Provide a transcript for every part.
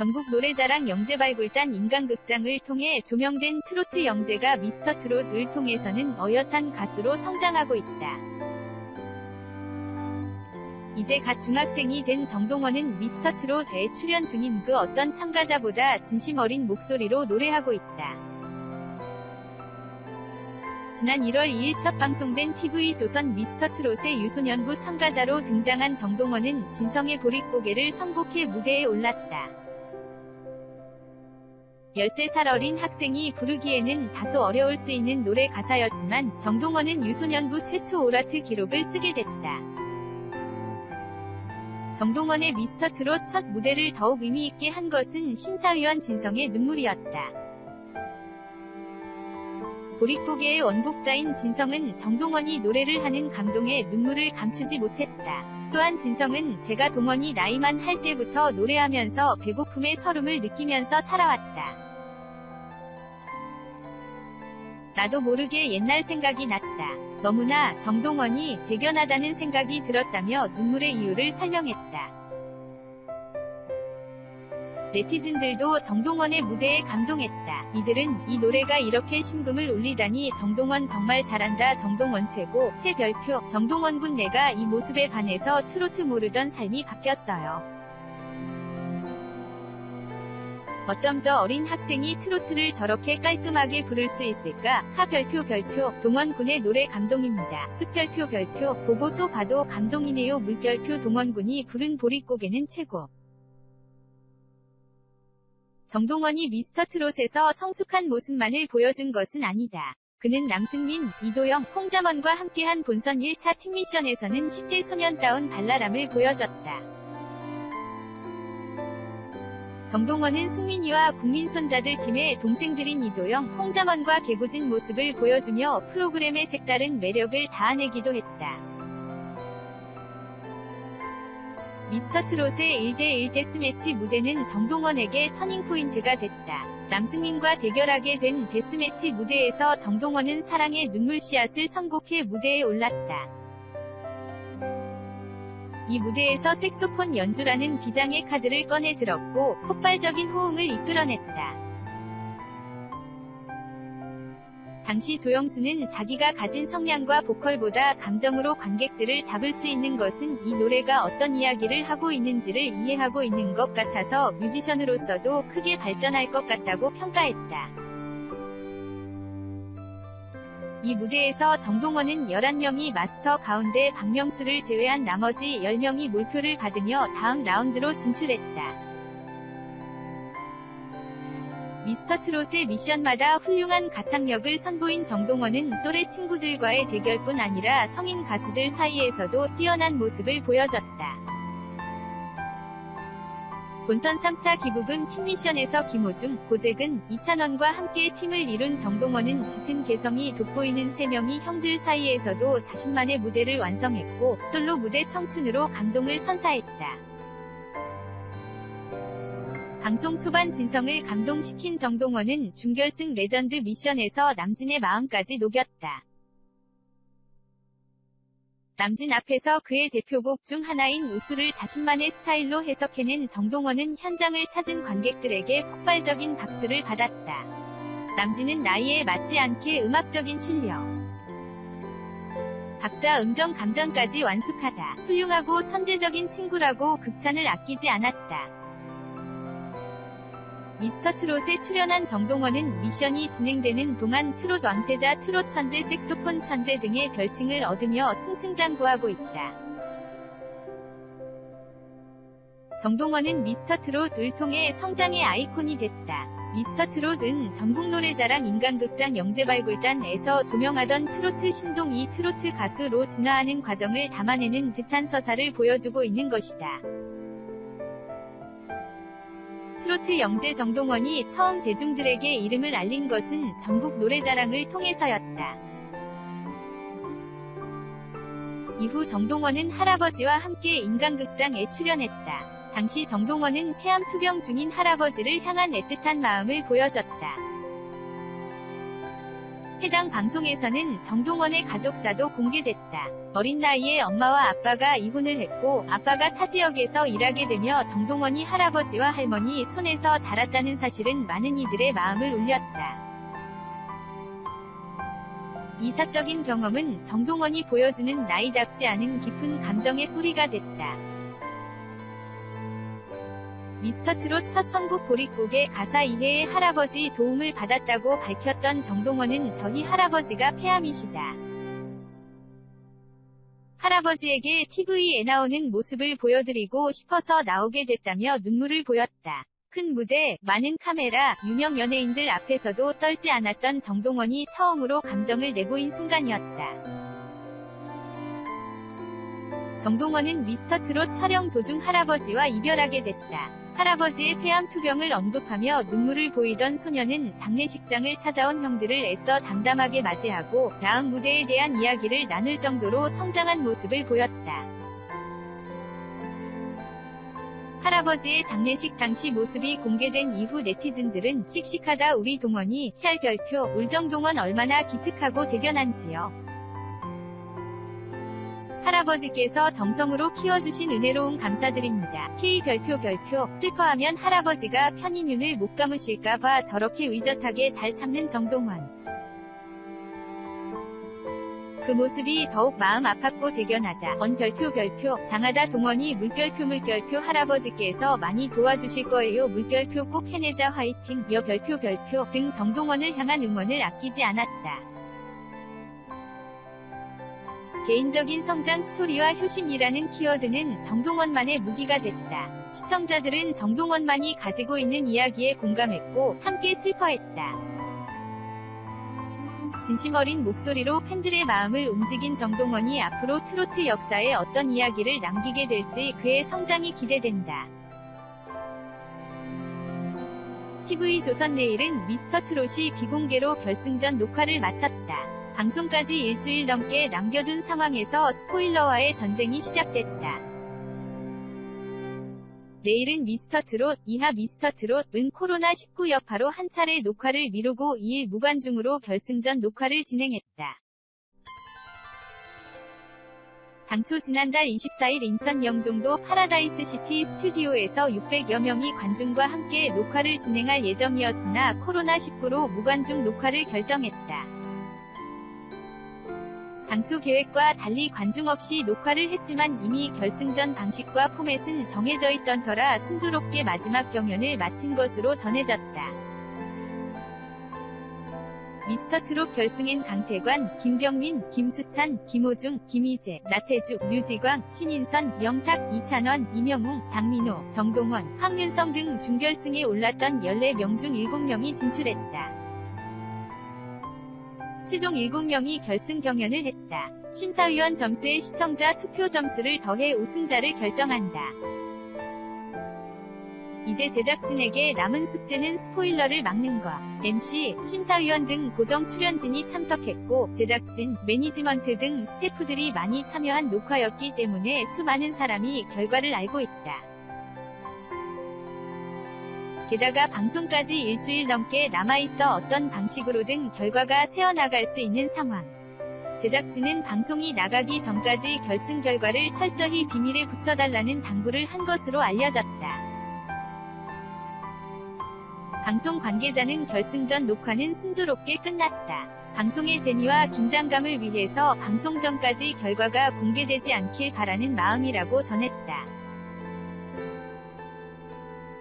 전국 노래자랑 영재발굴단 인간극장을 통해 조명된 트로트 영재가 미스터 트롯을 통해서는 어엿한 가수로 성장하고 있다. 이제 갓 중학생이 된 정동원은 미스터 트롯에 출연 중인 그 어떤 참가자보다 진심 어린 목소리로 노래하고 있다. 지난 1월 2일 첫 방송된 TV 조선 미스터 트롯의 유소년부 참가자로 등장한 정동원은 진성의 보릿고개를 선곡해 무대에 올랐다. 13살 어린 학생이 부르기에는 다소 어려울 수 있는 노래 가사였지만 정동원은 유소년부 최초 오라트 기록을 쓰게 됐다. 정동원의 미스터 트롯 첫 무대를 더욱 의미있게 한 것은 심사위원 진성의 눈물이었다. 보릿고개의 원곡자인 진성은 정동원이 노래를 하는 감동에 눈물을 감추지 못했다. 또한 진성은 제가 동원이 나이만 할 때부터 노래하면서 배고픔의 서름을 느끼면서 살아왔다. 나도 모르게 옛날 생각이 났다. 너무나 정동원이 대견하다는 생각이 들었다며 눈물의 이유를 설명했다. 네티즌들도 정동원의 무대에 감동했다. 이들은 이 노래가 이렇게 심금을 울리다니 정동원 정말 잘한다. 정동원 최고. 새 별표. 정동원 군 내가 이 모습에 반해서 트로트 모르던 삶이 바뀌었어요. 어쩜 저 어린 학생이 트로트를 저렇게 깔끔하게 부를 수 있을까? 하 별표 별표 동원군의 노래 감동입니다. 습별표 별표 보고 또 봐도 감동이네요. 물결표 동원군이 부른 보릿고개는 최고. 정동원이 미스터 트롯에서 성숙한 모습만을 보여준 것은 아니다. 그는 남승민, 이도영, 홍자먼과 함께한 본선 1차 팀미션에서는 10대 소년다운 발랄함을 보여줬다. 정동원은 승민이와 국민 손자들 팀의 동생들인 이도영, 홍자먼과 개구진 모습을 보여주며 프로그램의 색다른 매력을 자아내기도 했다. 미스터 트롯의 1대1 데스매치 무대는 정동원에게 터닝포인트가 됐다. 남승민과 대결하게 된 데스매치 무대에서 정동원은 사랑의 눈물 씨앗을 선곡해 무대에 올랐다. 이 무대에서 색소폰 연주라는 비장의 카드를 꺼내 들었고 폭발적인 호응을 이끌어냈다. 당시 조영수는 자기가 가진 성량과 보컬보다 감정으로 관객들을 잡을 수 있는 것은 이 노래가 어떤 이야기를 하고 있는지를 이해하고 있는 것 같아서 뮤지션으로서도 크게 발전할 것 같다고 평가했다. 이 무대에서 정동원은 11명이 마스터 가운데 박명수를 제외한 나머지 10명이 몰표를 받으며 다음 라운드로 진출했다. 미스터 트롯의 미션마다 훌륭한 가창력을 선보인 정동원은 또래 친구들과의 대결뿐 아니라 성인 가수들 사이에서도 뛰어난 모습을 보여줬다. 본선 3차 기부금 팀 미션에서 김호중, 고재근, 이찬원과 함께 팀을 이룬 정동원은 짙은 개성이 돋보이는 3명이 형들 사이에서도 자신만의 무대를 완성했고 솔로 무대 청춘으로 감동을 선사했다. 방송 초반 진성을 감동시킨 정동원은 준결승 레전드 미션에서 남진의 마음까지 녹였다. 남진 앞에서 그의 대표곡 중 하나인 우수를 자신만의 스타일로 해석해낸 정동원은 현장을 찾은 관객들에게 폭발적인 박수를 받았다. 남진은 나이에 맞지 않게 음악적인 실력, 박자 음정 감정까지 완숙하다. 훌륭하고 천재적인 친구라고 극찬을 아끼지 않았다. 미스터 트롯에 출연한 정동원은 미션이 진행되는 동안 트롯 왕세자, 트롯 천재, 색소폰 천재 등의 별칭을 얻으며 승승장구하고 있다. 정동원은 미스터 트롯을 통해 성장의 아이콘이 됐다. 미스터 트롯은 전국 노래자랑 인간극장 영재발굴단에서 조명하던 트로트 신동 이 트로트 가수로 진화하는 과정을 담아내는 듯한 서사를 보여주고 있는 것이다. 트로트 영재 정동원이 처음 대중들에게 이름을 알린 것은 전국 노래자랑을 통해서였다. 이후 정동원은 할아버지와 함께 인간극장에 출연했다. 당시 정동원은 폐암 투병 중인 할아버지를 향한 애틋한 마음을 보여줬다. 해당 방송에서는 정동원의 가족사도 공개됐다. 어린 나이에 엄마와 아빠가 이혼을 했고 아빠가 타 지역에서 일하게 되며 정동원이 할아버지와 할머니 손에서 자랐다는 사실은 많은 이들의 마음을 울렸다. 이사적인 경험은 정동원이 보여주는 나이답지 않은 깊은 감정의 뿌리가 됐다. 미스터트롯 첫 선곡 보릿곡의 가사 이해에 할아버지 도움을 받았다고 밝혔던 정동원은 저희 할아버지가 폐암이시다. 할아버지에게 TV에 나오는 모습을 보여드리고 싶어서 나오게 됐다며 눈물을 보였다. 큰 무대, 많은 카메라, 유명 연예인들 앞에서도 떨지 않았던 정동원이 처음으로 감정을 내보인 순간이었다. 정동원은 미스터트롯 촬영 도중 할아버지와 이별하게 됐다. 할아버지의 폐암 투병을 언급하며 눈물을 보이던 소녀는 장례식장을 찾아온 형들을 애써 담담하게 맞이하고 다음 무대에 대한 이야기를 나눌 정도로 성장한 모습을 보였다. 할아버지의 장례식 당시 모습이 공개된 이후 네티즌들은 씩씩하다 우리 동원이 찰 별표 울정동원 얼마나 기특하고 대견한지요. 할아버지께서 정성으로 키워주신 은혜로운 감사드립니다. K 별표 별표 슬퍼하면 할아버지가 편인윤을 못 감으실까봐 저렇게 의젓하게 잘 참는 정동원. 그 모습이 더욱 마음 아팠고 대견하다. 언 별표 별표 장하다 동원이 물결표 물결표 할아버지께서 많이 도와주실 거예요. 물결표 꼭 해내자 화이팅. 여 별표 별표 등 정동원을 향한 응원을 아끼지 않았다. 개인적인 성장 스토리와 효심이라는 키워드는 정동원만의 무기가 됐다. 시청자들은 정동원만이 가지고 있는 이야기에 공감했고 함께 슬퍼했다. 진심 어린 목소리로 팬들의 마음을 움직인 정동원이 앞으로 트로트 역사에 어떤 이야기를 남기게 될지 그의 성장이 기대된다. TV조선 내일은 미스터 트롯이 비공개로 결승전 녹화를 마쳤다. 방송까지 일주일 넘게 남겨둔 상황에서 스포일러와의 전쟁이 시작됐다. 내일은 미스터 트롯, 이하 미스터 트롯은 코로나19 여파로 한 차례 녹화를 미루고 2일 무관중으로 결승전 녹화를 진행했다. 당초 지난달 24일 인천 영종도 파라다이스 시티 스튜디오에서 600여 명이 관중과 함께 녹화를 진행할 예정이었으나 코로나19로 무관중 녹화를 결정했다. 당초 계획과 달리 관중 없이 녹화를 했지만 이미 결승전 방식과 포맷은 정해져 있던 터라 순조롭게 마지막 경연을 마친 것으로 전해졌다. 미스터트롯 결승엔 강태관, 김병민, 김수찬, 김호중, 김희재, 나태주, 류지광, 신인선, 영탁, 이찬원, 이명웅, 장민호, 정동원, 황윤성 등 준결승에 올랐던 14명 중 7명이 진출했다. 최종 7명이 결승 경연을 했다. 심사위원 점수에 시청자 투표 점수를 더해 우승자를 결정한다. 이제 제작진에게 남은 숙제는 스포일러를 막는 것. MC, 심사위원 등 고정 출연진이 참석했고, 제작진, 매니지먼트 등 스태프들이 많이 참여한 녹화였기 때문에 수많은 사람이 결과를 알고 있다. 게다가 방송까지 일주일 넘게 남아있어 어떤 방식으로든 결과가 새어나갈 수 있는 상황. 제작진은 방송이 나가기 전까지 결승 결과를 철저히 비밀에 붙여달라는 당부를 한 것으로 알려졌다. 방송 관계자는 결승전 녹화는 순조롭게 끝났다. 방송의 재미와 긴장감을 위해서 방송 전까지 결과가 공개되지 않길 바라는 마음이라고 전했다.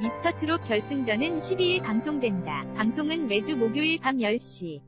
미스터트롯 결승전은 12일 방송된다. 방송은 매주 목요일 밤 10시.